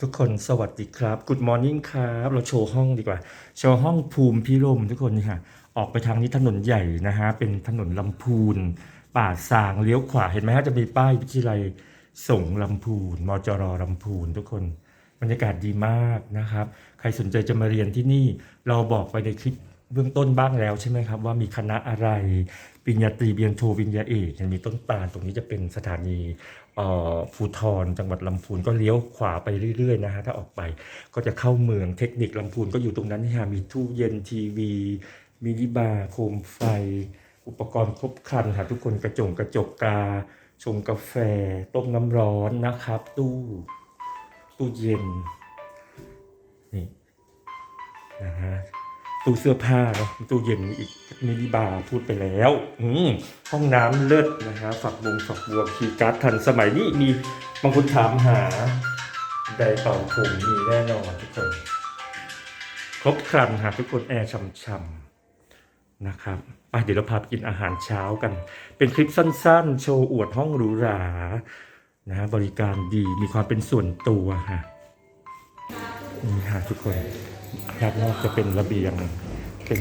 ทุกคนสวัสดีครับ Good Morning ครับ เราโชว์ห้องดีกว่า โชว์ห้องภูมิพิรมทุกคนนี่ค่ะ ออกไปทางนี้ถนนใหญ่นะฮะ เป็นถนนลำพูน ป่าสางเลี้ยวขวา เห็นไหมฮะ จะมีป้ายวิทยาลัยส่งลำพูน มจรลำพูนทุกคน บรรยากาศดีมากนะครับ ใครสนใจจะมาเรียนที่นี่ เราบอกไปในคลิป เบื้องต้นบ้างแล้วใช่ไหมครับ ว่ามีคณะอะไรปริญญาตรีเบียนโทปริญญาเอกยังมีต้นตาลตรงนี้จะเป็นสถานีเอ่อภูทรจังหวัดลำพูนก็เลี้ยวขวาไปเรื่อยๆนะฮะถ้าออกไปก็จะเข้าเมืองเทคนิคลำพูนก็อยู่ตรงนั้นนี่ฮะมีตู้เย็นทีวี มินิบาร์โคมไฟ อุปกรณ์ครบครันค่ะทุกคนกระจงกระจกกาชงกาแฟ ต้มน้ำร้อนนะครับ ตู้ตู้เย็นนี่นะฮะ ตู้เสื้อผ้าเนาะตู้เย็นอีกมินิบาร์พูดไปแล้ว อืมห้องน้ำเลิศนะฮะฝักบงฝักบัวคีย์การ์ดทันสมัยนี้มีบางคนถามหาไดเป่าผมมีแน่นอนทุกคน ครบครันหาทุกคนแอร์ช่ำๆนะครับไปเดี๋ยวเราพาไปกินอาหารเช้ากัน เป็นคลิปสั้นๆ โชว์อวดห้องหรูหรานะฮะบริการดีมีความเป็นส่วนตัวฮะนี่ฮะทุกคน ด้านนอกจะเป็นระเบียง เป็น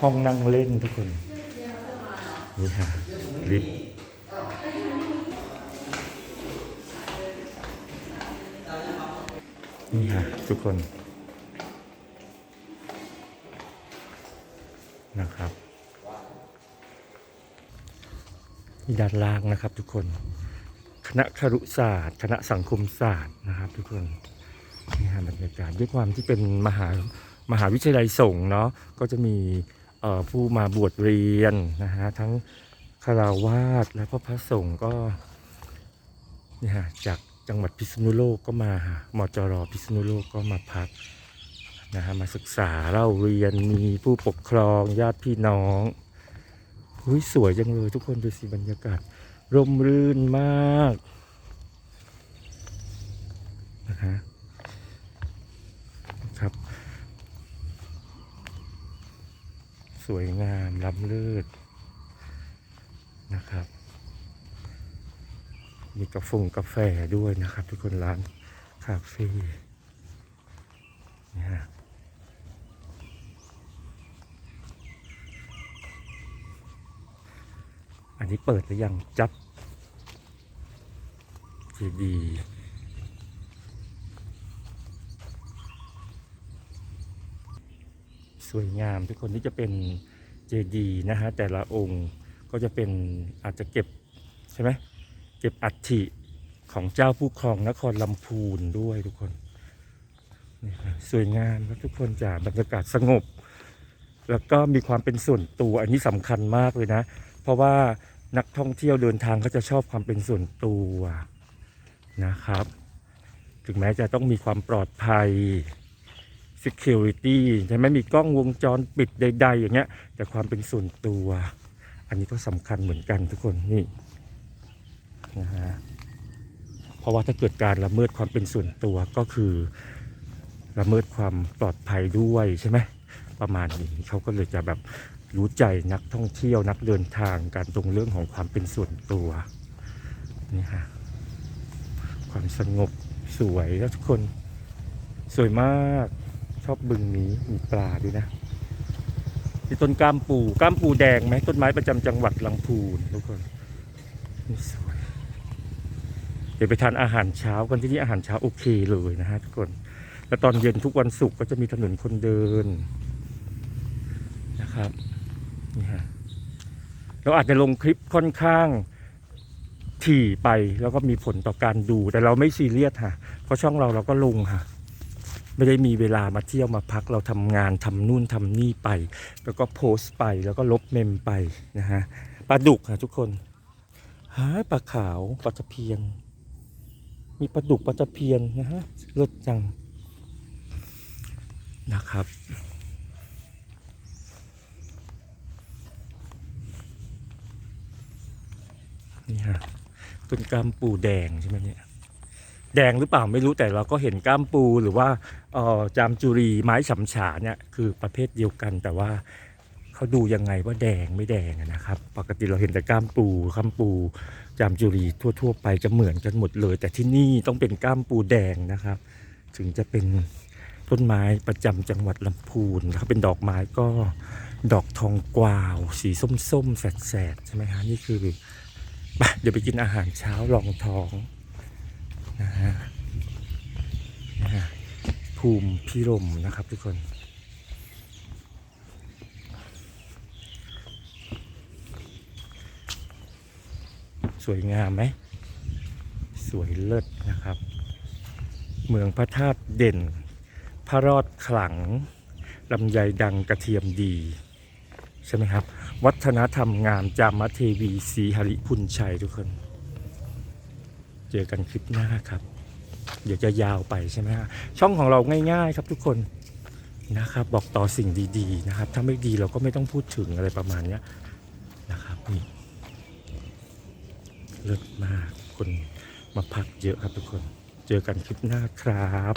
ห้องนั่งเล่นทุกคน นี่ฮะลิฟต์นี่ฮะทุกคนนะครับนี่ด้านล่างนะครับทุกคน คณะครุศาสตร์ คณะสังคมศาสตร์นะครับทุกคน นี่ฮะบรรยากาศด้วยความที่เป็นมหามหาวิทยาลัยสงฆ์เนาะก็จะมีผู้มาบวชเรียนนะฮะทั้งคาราวาสและพระพระสงฆ์ก็นี่ฮะจากจังหวัดพิษณุโลกก็มามจรพิษณุโลกก็มาพักนะฮะมาศึกษาเล่าเรียนมีผู้ปกครองญาติพี่น้องหุยสวยจังเลยทุกคนดูสิบรรยากาศ ร่มรื่นมากนะฮะ ครับ สวยงามล้ำเลิศนะครับ มีกาแฟกาแฟด้วยนะครับ ทุกคนร้านคาเฟ่นี่ฮะอันนี้เปิดหรือยังจับจีดี สวยงามทุกคนที่จะเป็นเจดีย์นะฮะแต่ละองค์ก็จะเป็นอาจจะเก็บใช่ไหมเก็บอัฐิของเจ้าผู้ครองนครลำพูนด้วยทุกคนนี่สวยงามครับทุกคนจากบรรยากาศสงบ แล้วก็มีความเป็นส่วนตัวอันนี้สำคัญมากเลยนะ เพราะว่านักท่องเที่ยวเดินทางก็จะชอบความเป็นส่วนตัวนะครับ ถึงแม้จะต้องมีความปลอดภัย security ใช่ไหมมีกล้องวงจรปิดใด ๆ อย่างเงี้ย แต่ความเป็นส่วนตัว อันนี้ก็สำคัญเหมือนกันทุกคนนี่นะฮะเพราะว่าถ้าเกิดการละเมิดความเป็นส่วนตัวก็คือละเมิดความปลอดภัยด้วยใช่ไหมประมาณนี้เขาก็เลยจะแบบรู้ใจนักท่องเที่ยวนักเดินทางการตรงเรื่องของความเป็นส่วนตัวนี่ฮะความสงบสวยแล้วทุกคนสวยมาก อบบึงนี้มีปลาด้วยนะมีต้นกล้ามปูกล้ามปูแดงไหมต้นไม้ประจำจังหวัดลำพูนทุกคนนี่สวยเดี๋ยวไปทานอาหารเช้ากันที่นี่อาหารเช้าโอเคเลยนะฮะทุกคน แล้วตอนเย็นทุกวันศุกร์ก็จะมีถนนคนเดินนะครับนี่ฮะเราอาจจะลงคลิปค่อนข้างถี่ไปแล้วก็มีผลต่อการดู แต่เราไม่ซีเรียสค่ะเพราะช่องเราเราก็ลงค่ะ ไม่ได้มีเวลามาเที่ยวมาพักเราทำงานทำนู่นทำนี่ไป แล้วก็โพสต์ไปแล้วก็ลบเมมไปนะฮะปลาดุกค่ะทุกคนหายปลาขาวปลาตะเพียน มีปลาดุกปลาตะเพียนนะฮะรสจังนะครับนี่ฮะต้นกล้ามปูแดงใช่ไหมเนี่ย แดงหรือเปล่าไม่รู้แต่เราก็เห็นก้ามปูหรือว่าออจามจุรีไม้ฉำฉาเนี่ยคือประเภทเดียวกันแต่ว่าเขาดูยังไงว่าแดงไม่แดงนะครับ ปกติเราเห็นแต่ก้ามปูข้ามปู จามจุรีทั่ว ๆ ไปจะเหมือนกันหมดเลย แต่ที่นี่ต้องเป็นก้ามปูแดงนะครับ ถึงจะเป็นต้นไม้ประจำจังหวัดลำพูนถ้าเป็นดอกไม้ก็ดอกทองกวาว สีส้มๆแสดๆใช่ไหมฮะนี่คือเดี๋ยวไปกินอาหารเช้ารองท้อง นะฮะนะฮะภูมิพิรมนะครับทุกคนสวยงามไหม สวยเลิศนะครับ เมืองพระธาตุเด่น พระรอดขลังลำไยดังกระเทียมดี ใช่ไหมครับ วัฒนธรรมงามจามเทวีศรีหริพุนชัยทุกคน เจอกันคลิปหน้าครับ เดี๋ยวจะยาวไปใช่ไหมฮะช่องของเราง่ายๆครับทุกคนนะครับ บอกต่อสิ่งดีๆนะครับ ถ้าไม่ดีเราก็ไม่ต้องพูดถึงอะไรประมาณเนี้ยนะครับนี่เลิศมากคนมาพักเยอะครับทุกคน เจอกันคลิปหน้าครับ